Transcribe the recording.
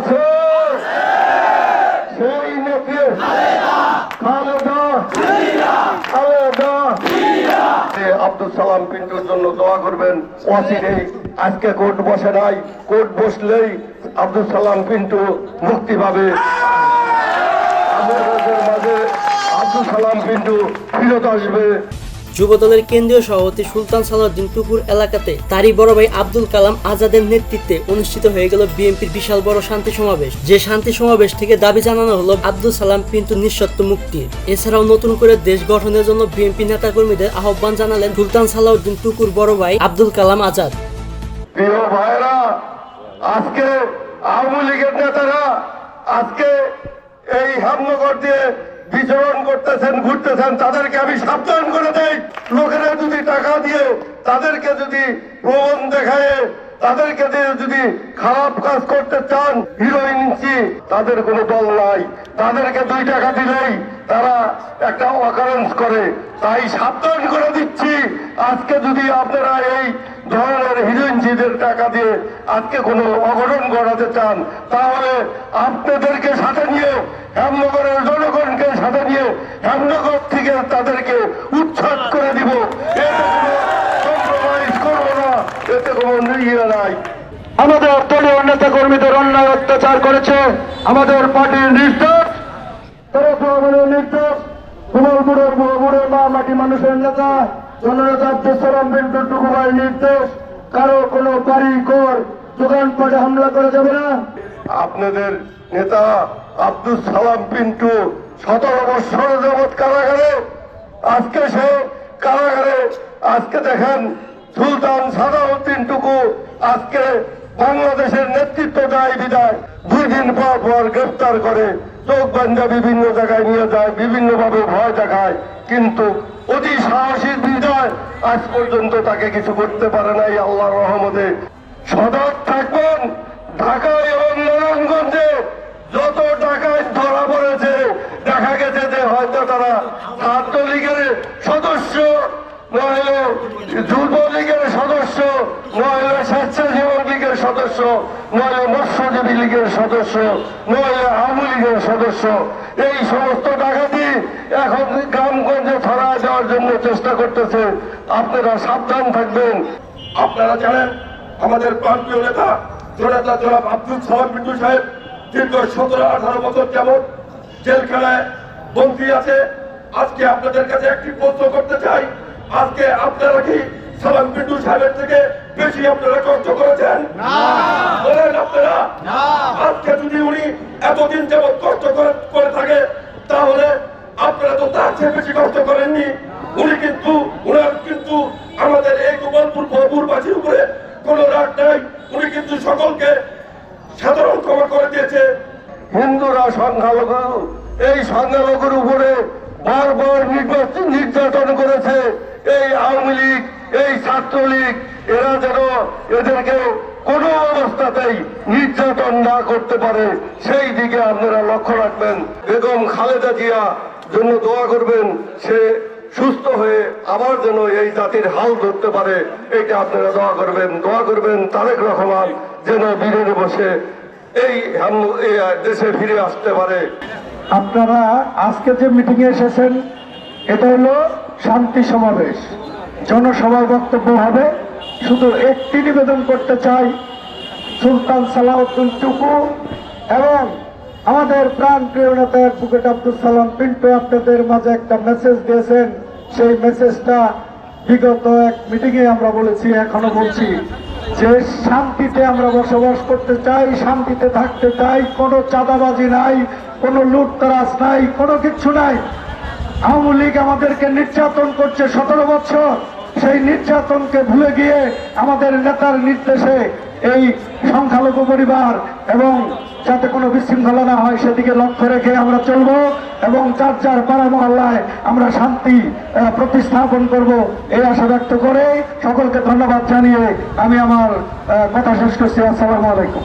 আছে সেই নেত্রী আব্দুল সালাম পিন্টুর জন্য দোয়া করবেন। ওয়াসিরেই আজকে কোর্ট বসে নাই কোর্ট বসলেই আব্দুল সালাম পিন্টু মুক্তি পাবে মাঝে আব্দুল সালাম পিন্টু ফিরত আসবে যুবদলের কেন্দ্রীয় সভাপতি সুলতান সালাউদ্দিন টুকুর এলাকাতে তারই বড় ভাই আব্দুল কালাম আজাদের নেতৃত্বে অনুষ্ঠিত হয়ে গেল বিএনপির বিশাল বড় শান্তি সমাবেশ। যে শান্তি সমাবেশ থেকে দাবি জানানো হলো আব্দুল সালাম পিন্টু নিঃসত্ব মুক্তি এছাড়াও নতুন করে দেশ গঠনের জন্য বিএনপি নেতাকর্মীদের আহ্বান জানালেন সুলতান সালাউদ্দিন টুকুর বড় ভাই আব্দুল কালাম আজাদ। প্রিয় ভাইরা, আজকে আওয়ামী লীগের নেতারা আজকে এই হেমনগর দিয়ে বিচরণ করতেছেন, ঘুরতেছেন, তাদেরকে আমি সাবধান করে টাকা দিয়ে তাদেরকে যদি প্রবণ দেখায়, তাদেরকে দিয়ে যদি খারাপ কাজ করতে চান হিরোইন তাদের কোনো দল নাই। তাদেরকে দুই টাকা দিলেই তারা একটা অকারেন্স করে। তাই সাবধান করে দিচ্ছি, আজকে যদি আপনারা এই ধরনের হিরোইনজিদের টাকা দিয়ে আজকে কোনো অঘটন ঘটাতে চান, তাহলে আপনাদেরকে সাথে নিয়ে হেমনগরের জনগণকে সাথে নিয়ে হেমনগর থেকে তাদেরকে উচ্ছেদ করে দিব এতে কোনো কম্প্রোমাইজ করব না এতে কোনো ইয়ে নাই আমাদের দলীয় নেতা কর্মীদের অন্যায় অত্যাচার করেছে। আমাদের পার্টির নির্দেশ নির্দেশ মাটি মানুষের নেতা নির্দেশ কারও কোনো হামলা যাবে না। আপনাদের নেতা আব্দুল সালাম পিন্টু সতেরো বছর যাবৎ কারাগারে। আজকে সে কারাগারে, আজকে দেখেন সুলতান সাদাউদ্দিন টুকু আজকে বাংলাদেশের নেতৃত্ব দেয় বিদায়। দুই দিন পর পর গ্রেফতার করে। চোখ বান্ধা বিভিন্ন জায়গায় নিয়ে যায় বিভিন্ন ভাবে ভয় দেখায়। কিন্তু অতি সাহসী বিদায় আজ পর্যন্ত তাকে কিছু করতে পারে নাই আল্লাহ রহমতে। সদর থাকবেন ঢাকায় এবং নারায়ণগঞ্জে। যত টাকায় ধরা পড়েছে, দেখা গেছে যে হয়তো তারা ছাত্রলীগের সদস্য, নইলে যুবলীগের সদস্য নইলে স্বেচ্ছাসেবক লীগের সদস্য নইলে মৎস্যজীবী লীগের সদস্য নইলে আওয়ামী লীগের সদস্য। এই সমস্ত ডাকাতি এখন গ্রামগঞ্জে ছড়া দেওয়ার জন্য চেষ্টা করতেছে। আপনারা সাবধান থাকবেন। আপনারা জানেন, আমাদের প্রান্তীয় নেতা জনতা জনাব আব্দুল সালাম বিন্দু সাহেব দীর্ঘ সতেরো, আঠারো বছর যেমন জেলখানায় বন্দী আছে। আজকে আপনাদের কাছে একটি প্রশ্ন করতে চাই। আজকে আপনারা কি সালাম বিন্দু সাহেবের থেকে বেশি আপনারা কষ্ট করেছেন? আপনারা আজকে যদি উনি এতদিন যাবৎ কষ্ট করে করে থাকে তাহলে আপনারা তো তার চেয়ে বেশি কষ্ট করেননি। উনি কিন্তু উনার কিন্তু আমাদের এই গোপালপুর বহুপুরবাসীর উপরে কোনো রাগ নাই। উনি কিন্তু সকলকে সাধারণ ক্ষমা করে দিয়েছে। হিন্দুরা সংখ্যালঘু এই সংখ্যালঘুর উপরে বারবার নির্বাচন নির্যাতন করেছে। এই আওয়ামী লীগ এই ছাত্রলীগ এরা যেন এদেরকে কোনো অবস্থাতেই নির্যাতন না করতে পারে, সেই দিকে আপনারা লক্ষ্য রাখবেন। বেগম খালেদা জিয়া জন্য দোয়া করবেন, সে সুস্থ হয়ে আবার যেন এই জাতির হাল ধরতে পারে, এটা আপনারা দোয়া করবেন। দোয়া করবেন তারেক রহমান যেন বীরের বসে এই দেশে ফিরে আসতে পারে। আপনারা আজকে যে মিটিং এ এসেছেন, এটা হলো শান্তি সমাবেশ। জনসভার বক্তব্য হবে শুধু একটি নিবেদন করতে চাই, সুলতান সালাউদ্দিন টুকু এবং আমাদের প্রাণ প্রিয় নেতা অ্যাডভোকেট আব্দুল সালাম পিন্টু, আপনাদের মাঝে একটা মেসেজ দিয়েছেন। সেই মেসেজটা বিগত এক মিটিংয়ে আমরা বলেছি, এখনও বলছি। যে শান্তিতে আমরা বসবাস করতে চাই, শান্তিতে থাকতে চাই, কোনো চাঁদাবাজি নাই, কোনো লুটতরাজ নাই, কোনো কিছু নাই। আওয়ামী লীগ আমাদেরকে নির্যাতন করছে সতেরো বছর। সেই নির্যাতনকে ভুলে গিয়ে আমাদের নেতার নির্দেশে এই সংখ্যালঘু পরিবার এবং যাতে কোনো বিশৃঙ্খলা না হয় সেদিকে লক্ষ্য রেখে আমরা চলবো এবং চার চার পাড়া মহল্লায় আমরা শান্তি প্রতিস্থাপন করব এই আশা ব্যক্ত করে সকলকে ধন্যবাদ জানিয়ে আমি আমার কথা শেষ করছি। আসসালামু আলাইকুম।